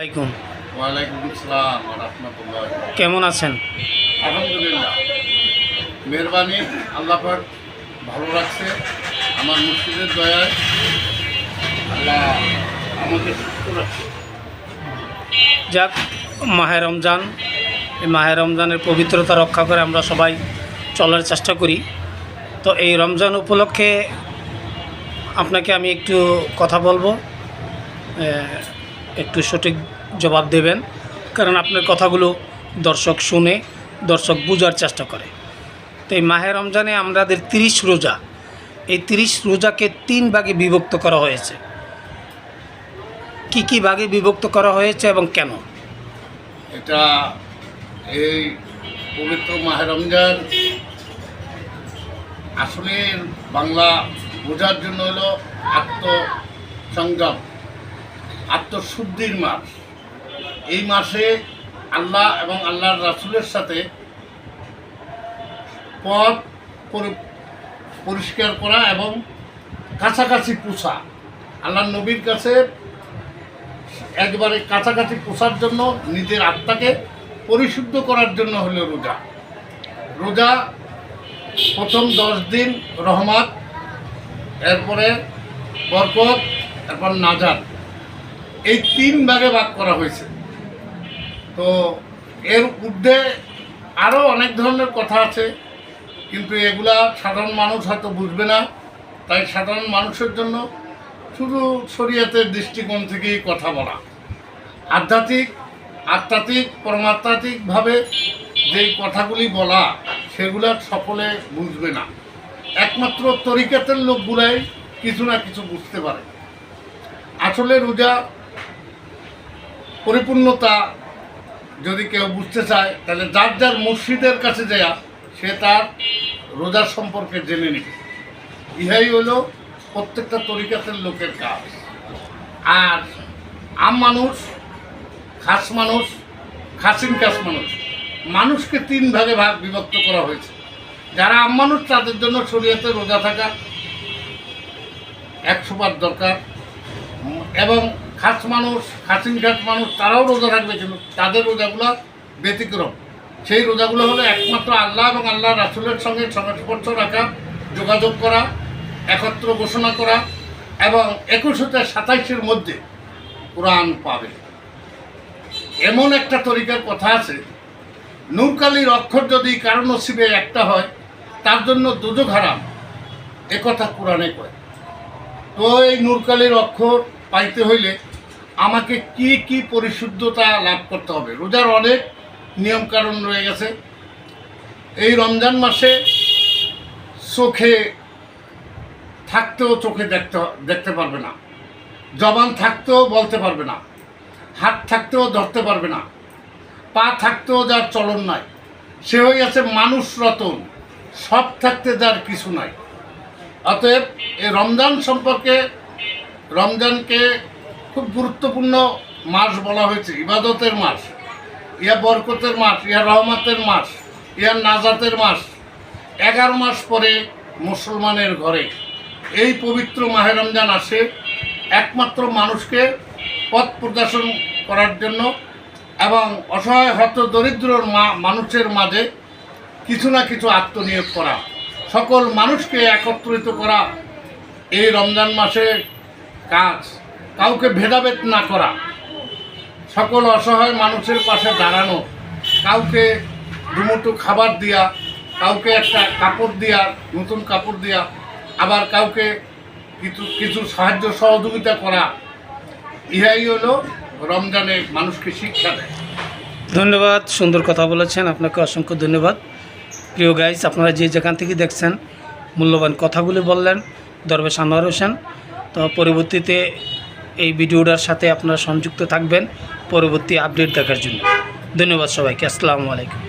আলাইকুম। ওয়ালাইকুম আসসালাম রহমতুল্লাহ। কেমন আছেন? আলহামদুলিল্লাহ। মেহরবানি আল্লাহ পাক ভালো রাখছে। আমার মুর্শিদের দয়ায় আল্লাহ আমাকে সুস্থ রাখছে। যাক মাহে রমজান। এই মাহে রমজানের পবিত্রতা রক্ষা করে আমরা সবাই চলার চেষ্টা করি। তো এই রমজান উপলক্ষে আপনাকে আমি একটু কথা বলব। একটু সঠিক জবাব দেবেন, কারণ আপনার কথাগুলো দর্শক শুনে, দর্শক বোঝার চেষ্টা করে। তো এই মাহে রমজানে আমাদের তিরিশ রোজা। এই তিরিশ রোজাকে তিন ভাগে বিভক্ত করা হয়েছে। কি কি ভাগে বিভক্ত করা হয়েছে এবং কেন? এটা এই পবিত্র মাহে রমজান আসলে বাংলা বোঝার জন্য হলো আত্মসংযম। আত্মশুদ্ধির মাস। এই মাসে আল্লাহ এবং আল্লাহর রাসুলের সাথে পথ পরি- পরিষ্কার করা এবং কাছাকাছি পোষা আল্লাহ নবীর কাছে একবারে কাছাকাছি পোষার জন্য, নিজের আত্মাকে পরিশুদ্ধ করার জন্য হলো রোজা। রোজা প্রথম দশ দিন রহমত, এরপরে বরকত, এরপর নাজাদ এই তিন ভাগে ভাগ করা হয়েছে। তো এর ঊর্ধ্বে আরও অনেক ধরনের কথা আছে, কিন্তু এগুলা সাধারণ মানুষ হয়তো বুঝবে না। তাই সাধারণ মানুষের জন্য শুধু শরীয়তের দৃষ্টিকোণ থেকেই কথা বলা। আধ্যাত্মিক আধ্যাত্মিক, পরমাত্মাত্মিকভাবে যেই কথাগুলি বলা, সেগুলা সকলে বুঝবে না। একমাত্র তরিকাতের লোকগুলাই কিছু না কিছু বুঝতে পারে। আসলে রোজা পরিপূর্ণতা যদি কেউ বুঝতে চায়, তাহলে যার যার মুর্শিদের কাছে যায় সে তার রোজার সম্পর্কে জেনে নেবে। ইহাই হলো প্রত্যেকটা তরিকাতের লোকের কাজ। আর আম মানুষ, খাস মানুষ, খাসিন খাস মানুষ, মানুষকে তিন ভাগে ভাগ বিভক্ত করা হয়েছে। যারা আম মানুষ, তাদের জন্য শরীয়তে রোজা থাকা একশো বার দরকার। এবং খাস মানুষ খাসিন খাস মানুষ, তারাও রোজা রাখবে কিন্তু তাদের রোজাগুলো ব্যতিক্রম। সেই রোজাগুলো হলো একমাত্র আল্লাহ এবং আল্লাহ রাসুলের সঙ্গে সংস্পর্শ রাখা, যোগাযোগ করা, একত্র ঘোষণা করা এবং একুশ হতে সাতাইশের মধ্যে কোরআন পাবে। এমন একটা তরিকার কথা আছে নূরকালির অক্ষর যদি কারও নসিবে একটা হয়, তার জন্য দুযোগ হারাম, একথা কোরআনে কয়। তো এই নূরকালির অক্ষর পাইতে হইলে আমাকে কি কি পরিশুদ্ধতা লাভ করতে হবে? রোজার অনেক নিয়মকানুন রয়ে গেছে। এই রমজান মাসে চোখে থাকতেও চোখে দেখতে দেখতে পারবে না। জবান থাকতেও বলতে পারবে না। হাত থাকতেও ধরতে পারবে না। পা থাকতেও যার চলন নাই। সে হয়ে আছে মানুষ রতন। সব থাকতে যার কিছু নাই। অতএব এই রমজান সম্পর্কে, রমজানকে খুব গুরুত্বপূর্ণ মাস বলা হয়েছে। ইবাদতের মাস, ইয়া বরকতের মাস, ইয়া রহমতের মাস, ইয়া নাজাতের মাস। এগারো মাস পরে মুসলমানের ঘরে এই পবিত্র মাহে রমজান আসে। একমাত্র মানুষকে পথ প্রদর্শন করার জন্য এবং অসহায় হত দরিদ্রর মা, মানুষের মাঝে কিছু না কিছু আত্মনিয়োগ করা, সকল মানুষকে একত্রিত করা এই রমজান মাসের কাজ। কাউকে ভেদাভেদ না করা। সকল অসহায় মানুষের পাশে দাঁড়ানো, কাউকে দুমুটো খাবার দিয়া, কাউকে একটা কাপড় দিয়া, নতুন কাপড় দিয়া, আবার কাউকে কিছু কিছু সাহায্য সহযোগিতা করা, ইহাই হলো রমজানে মানুষকে শিক্ষা দেয়। ধন্যবাদ, সুন্দর কথা বলেছেন, আপনাকে অসংখ্য ধন্যবাদ। প্রিয় গাইস আপনারা যে যেখান থেকে দেখছেন, মূল্যবান কথাগুলি বললেন, দরবেশ আনোয়ার হোসেন। তো পরবর্তীতে এই ভিডিওটার সাথে আপনারা সংযুক্ত থাকবেন। পরবর্তী আপডেট দেখার জন্য। ধন্যবাদ সবাইকে। আসসালামু আলাইকুম।